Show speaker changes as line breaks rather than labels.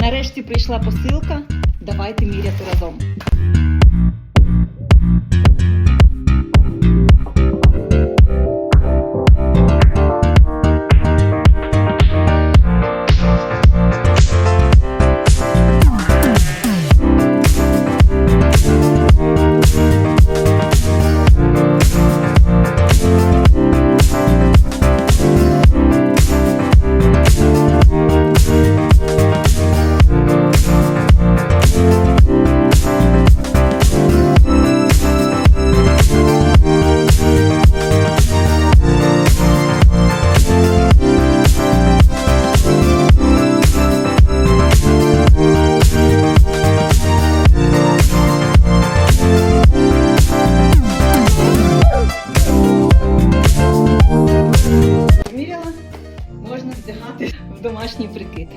Нарешті прийшла посилка. Давайте міряти разом. вдягати в домашній прикид.